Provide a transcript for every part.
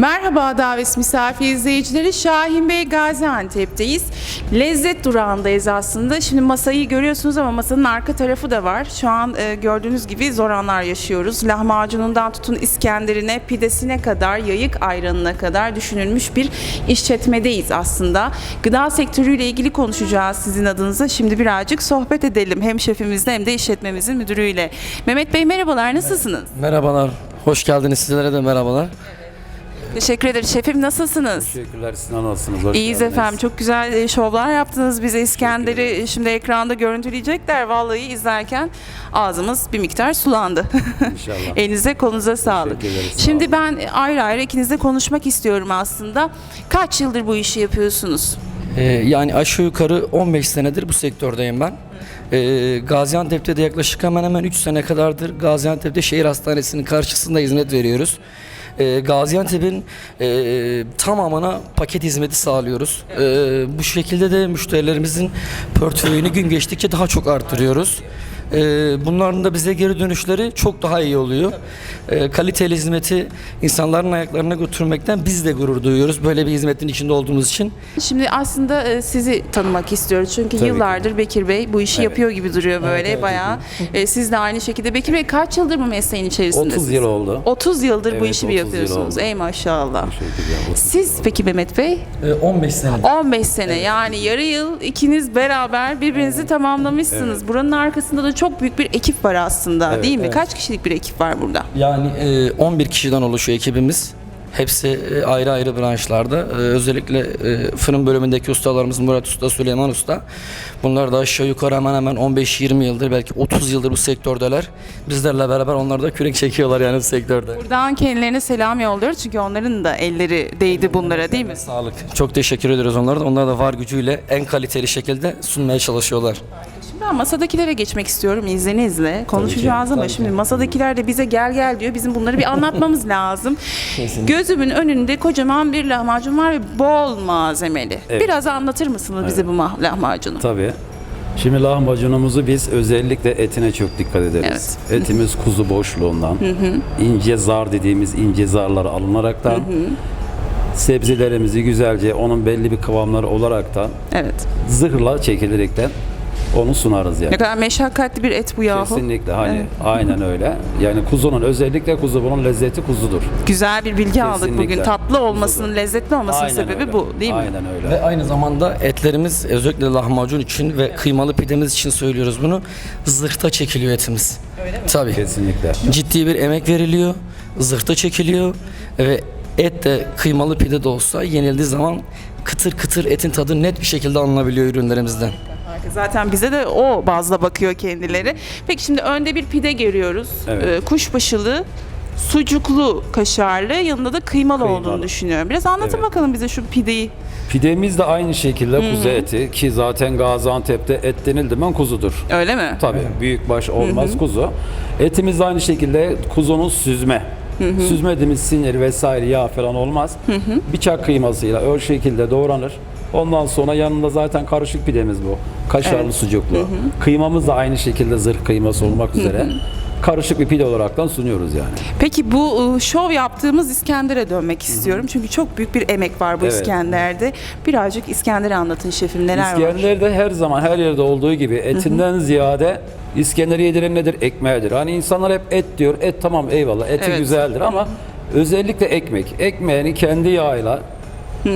Merhaba davet misafir izleyicileri. Şahin Bey Gaziantep'teyiz. Lezzet durağındayız aslında. Şimdi masayı görüyorsunuz ama masanın arka tarafı da var. Şu an e, gördüğünüz gibi zor anlar yaşıyoruz. Lahmacunundan tutun İskenderine, pidesine kadar, yayık ayranına kadar düşünülmüş bir işletmedeyiz aslında. Gıda sektörüyle ilgili konuşacağız sizin adınıza. Şimdi birazcık sohbet edelim hem şefimizle hem de işletmemizin müdürüyle. Mehmet Bey merhabalar, nasılsınız? Merhabalar, hoş geldiniz. Sizlere de merhabalar. Teşekkür ederiz. Şefim nasılsınız? Teşekkürler. Siz nasılsınız? Hoş İyiyiz geldiniz. efendim. Çok güzel e, şovlar yaptınız bize. İskender'i şimdi ekranda görüntüleyecekler. Vallahi izlerken ağzımız bir miktar sulandı. İnşallah. Elinize kolunuza sağlık. Teşekkür ederiz, sağ Şimdi ben ayrı ayrı ikinizle konuşmak istiyorum aslında. Kaç yıldır bu işi yapıyorsunuz? Ee, yani aşağı yukarı 15 senedir bu sektördeyim ben. Ee, Gaziantep'te de yaklaşık hemen hemen 3 sene kadardır Gaziantep'te şehir hastanesinin karşısında hizmet veriyoruz. Ee, Gaziantep'in e, tamamına paket hizmeti sağlıyoruz. Ee, bu şekilde de müşterilerimizin portföyünü gün geçtikçe daha çok arttırıyoruz. Ee, bunların da bize geri dönüşleri çok daha iyi oluyor. Ee, kaliteli hizmeti insanların ayaklarına götürmekten biz de gurur duyuyoruz. Böyle bir hizmetin içinde olduğumuz için. Şimdi aslında e, sizi tanımak istiyoruz. Çünkü Tabii ki. yıllardır Bekir Bey bu işi Evet. yapıyor gibi duruyor böyle evet, bayağı. E, Siz de aynı şekilde. Bekir Bey kaç yıldır bu mesleğin içerisindesiniz? 30 yıl oldu. 30 yıldır bu Evet, işi bir 30 yıl yapıyorsunuz. oldu. Ey maşallah. Siz peki Mehmet Bey? 15 sene. 15 sene yani yarı yıl ikiniz beraber birbirinizi tamamlamışsınız. Buranın arkasında da çok büyük bir ekip var aslında Evet, değil mi? evet. Kaç kişilik bir ekip var burada? Yani e, 11 kişiden oluşuyor ekibimiz. Hepsi e, ayrı ayrı branşlarda. E, özellikle e, fırın bölümündeki ustalarımız Murat Usta, Süleyman Usta. Bunlar da aşağı yukarı hemen hemen 15-20 yıldır belki 30 yıldır bu sektördeler. Bizlerle beraber onlar da kürek çekiyorlar yani bu sektörde. Buradan kendilerine selam yolluyoruz çünkü onların da elleri değdi bunlara değil mi? Sağlık. Çok teşekkür ediyoruz onlara da. Onlar da var gücüyle en kaliteli şekilde sunmaya çalışıyorlar. Ben masadakilere geçmek istiyorum izninizle. Konuşacağız ama şimdi masadakiler de bize gel gel diyor. Bizim bunları bir anlatmamız lazım. Gözümün önünde kocaman bir lahmacun var ve bol malzemeli. Evet. Biraz anlatır mısınız bize bu lahmacunu? Tabii. Şimdi lahmacunumuzu biz özellikle etine çok dikkat ederiz. Etimiz kuzu boşluğundan, ince zar dediğimiz ince zarlar alınaraktan, sebzelerimizi güzelce onun belli bir kıvamları olaraktan, Evet. zırhla çekilerekten onu sunarız yani. Ne kadar meşakkatli bir et bu yahu. Kesinlikle hani Evet. aynen öyle. Yani kuzunun özellikle kuzu bunun lezzeti kuzudur. Güzel bir bilgi aldık Kesinlikle. bugün. Tatlı olmasının, Kuzudur. lezzetli olmasının Aynen sebebi öyle. bu değil mi? Aynen öyle. Ve aynı zamanda etlerimiz özellikle lahmacun için ve kıymalı pidemiz için söylüyoruz bunu. Zırhta çekiliyor etimiz. Öyle mi? Tabii. Kesinlikle. Ciddi bir emek veriliyor. Zırhta çekiliyor ve et de kıymalı pide de olsa yenildiği zaman kıtır kıtır etin tadı net bir şekilde alınabiliyor ürünlerimizden. Harika. Zaten bize de o bazla bakıyor kendileri. Peki şimdi önde bir pide görüyoruz. Evet. Ee, kuşbaşılı, sucuklu, kaşarlı, yanında da kıymalı, Kıymalı. olduğunu düşünüyorum. Biraz anlatın Evet. bakalım bize şu pideyi. Pidemiz de aynı şekilde kuzu eti ki zaten Gaziantep'te et denildi mi kuzudur. Öyle mi? Tabii büyük baş olmaz kuzu. Etimiz de aynı şekilde kuzunun süzme. Süzme dediğimiz sinir vesaire yağ falan olmaz. Bıçak kıymasıyla o şekilde doğranır. Ondan sonra yanında zaten karışık pidemiz bu. Kaşarlı Evet. sucuklu. Kıymamız da aynı şekilde zırh kıyması olmak üzere. Karışık bir pide olaraktan sunuyoruz yani. Peki bu ıı, şov yaptığımız İskender'e dönmek istiyorum. Çünkü çok büyük bir emek var bu Evet. İskender'de. Birazcık İskender'i anlatın şefim neler var? İskender'de her zaman her yerde olduğu gibi etinden ziyade İskender'i yediren nedir? Ekmeğidir. Hani insanlar hep et diyor. Et tamam eyvallah eti Evet. güzeldir ama özellikle ekmek. Ekmeğini kendi yağıyla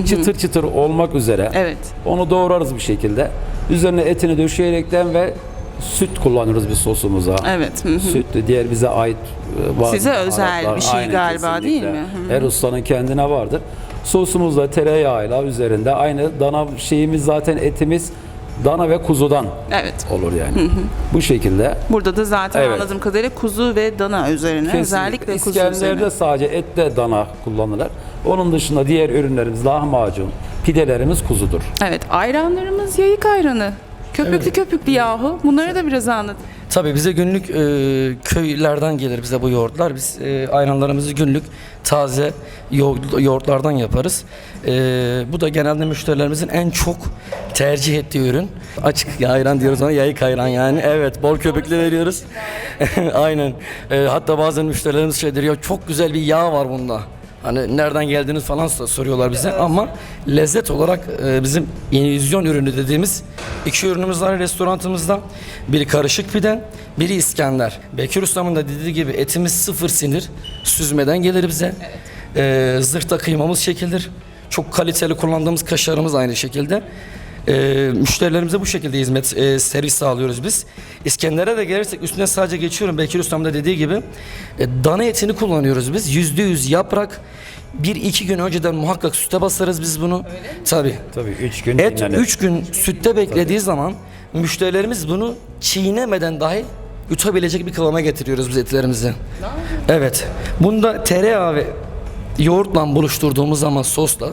çıtır çıtır olmak üzere Evet. onu doğrarız bir şekilde. Üzerine etini döşeyerekten ve süt kullanırız bir sosumuza. Evet. hı hı. Süt de diğer bize ait e, bazı Size özel bir şey galiba, değil kesinlikle. mi? Hı Her ustanın kendine vardır. Sosumuz da tereyağıyla üzerinde aynı dana şeyimiz zaten etimiz dana ve kuzudan Evet. olur yani. Bu şekilde. Burada da zaten Evet. anladığım kadarıyla kuzu ve dana üzerine. Özellikle kuzu üzerine. İskender'de sadece et de dana kullanılır. Onun dışında diğer ürünlerimiz lahmacun, pidelerimiz kuzudur. Evet, ayranlarımız yayık ayranı. Köpüklü köpüklü yahu. Bunları da biraz anlat. Tabii bize günlük e, köylerden gelir bize bu yoğurtlar. Biz e, ayranlarımızı günlük taze yoğurt- yoğurtlardan yaparız. E, bu da genelde müşterilerimizin en çok tercih ettiği ürün. Açık ayran diyoruz ona yayık ayran yani. Evet bol köpüklü veriyoruz. Aynen. E, hatta bazen müşterilerimiz şey diyor "Ya çok güzel bir yağ var bunda. Hani nereden geldiğiniz falan sor- soruyorlar bize ama lezzet olarak e, bizim illüzyon ürünü dediğimiz iki ürünümüz var restoranımızda. Biri karışık pide, biri İskender. Bekir Ustam'ın da dediği gibi etimiz sıfır sinir, süzmeden gelir bize. E, zırhta kıymamız çekilir. Çok kaliteli kullandığımız kaşarımız aynı şekilde. E, müşterilerimize bu şekilde hizmet e, servis sağlıyoruz biz. İskender'e de gelirsek üstüne sadece geçiyorum Bekir Ustam da dediği gibi e, dana etini kullanıyoruz biz. Yüzde yüz yaprak. Bir iki gün önceden muhakkak süte basarız biz bunu. Tabii. Tabii 3 gün Et dinlenir. 3 gün sütte beklediği zaman müşterilerimiz bunu çiğnemeden dahi yutabilecek bir kıvama getiriyoruz biz etlerimizi. Evet. Bunda tereyağı ve yoğurtla buluşturduğumuz zaman sosla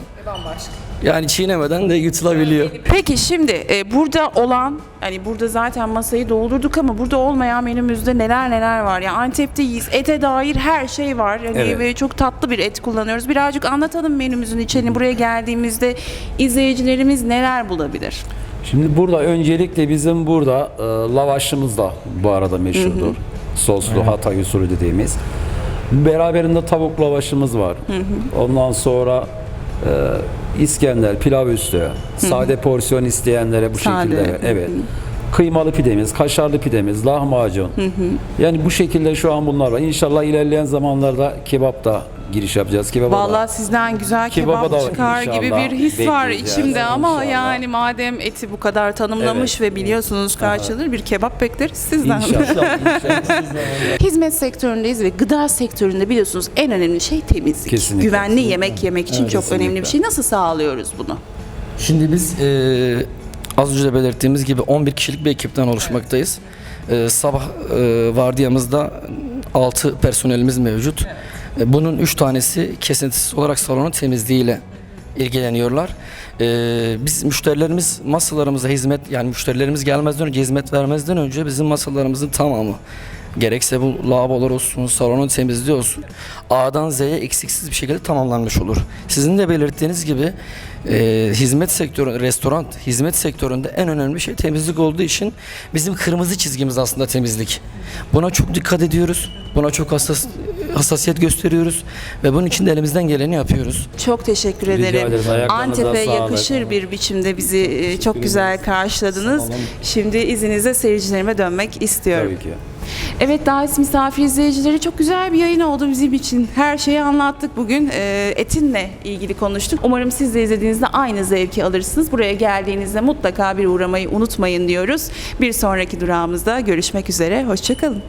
yani çiğnemeden de yutulabiliyor. Peki şimdi e, burada olan hani burada zaten masayı doldurduk ama burada olmayan menümüzde neler neler var. Ya Antep'teyiz. Ete dair her şey var. Hani Evet. ve çok tatlı bir et kullanıyoruz. Birazcık anlatalım menümüzün içini. Buraya geldiğimizde izleyicilerimiz neler bulabilir? Şimdi burada öncelikle bizim burada e, lavaşımız da bu arada meşhurdur. Soslu Hatay usulü dediğimiz. Beraberinde tavuk lavaşımız var. Ondan sonra e, İskender, pilav üstü, sade porsiyon isteyenlere bu Sade. şekilde. Evet. Kıymalı pidemiz, kaşarlı pidemiz, lahmacun. Yani bu şekilde şu an bunlar var. İnşallah ilerleyen zamanlarda kebap da giriş yapacağız. Kebaba Vallahi sizden güzel Kebaba kebap da çıkar gibi bir his var bekleyeceğiz. içimde ama İnşallah. yani madem eti bu kadar tanımlamış Evet. ve biliyorsunuz karşılanır bir kebap bekleriz sizden. İnşallah. inşallah. Hizmet sektöründeyiz ve gıda sektöründe biliyorsunuz en önemli şey temizlik. Kesinlikle. Güvenli yemek yemek için çok kesinlikle. önemli bir şey. Nasıl sağlıyoruz bunu? Şimdi biz e, az önce de belirttiğimiz gibi 11 kişilik bir ekipten oluşmaktayız. E, sabah e, vardiyamızda 6 personelimiz mevcut. E, bunun 3 tanesi kesintisiz olarak salonun temizliğiyle ilgileniyorlar. E, biz müşterilerimiz masalarımıza hizmet yani müşterilerimiz gelmezden önce hizmet vermezden önce bizim masalarımızın tamamı gerekse bu lavabolar olsun, salonun temizliği olsun A'dan Z'ye eksiksiz bir şekilde tamamlanmış olur. Sizin de belirttiğiniz gibi e, hizmet sektörü, restoran hizmet sektöründe en önemli şey temizlik olduğu için bizim kırmızı çizgimiz aslında temizlik. Buna çok dikkat ediyoruz. Buna çok hassas, hassasiyet gösteriyoruz ve bunun için de elimizden geleni yapıyoruz. Çok teşekkür Rica ederim. ederiz. Ayaklarınıza Antep'e sağlık. yakışır bir biçimde bizi e, çok güzel karşıladınız. Şimdi izninizle seyircilerime dönmek istiyorum. Tabii ki. Evet davet misafir izleyicileri çok güzel bir yayın oldu bizim için. Her şeyi anlattık bugün. Ee, etinle ilgili konuştuk. Umarım siz de izlediğinizde aynı zevki alırsınız. Buraya geldiğinizde mutlaka bir uğramayı unutmayın diyoruz. Bir sonraki durağımızda görüşmek üzere. Hoşçakalın.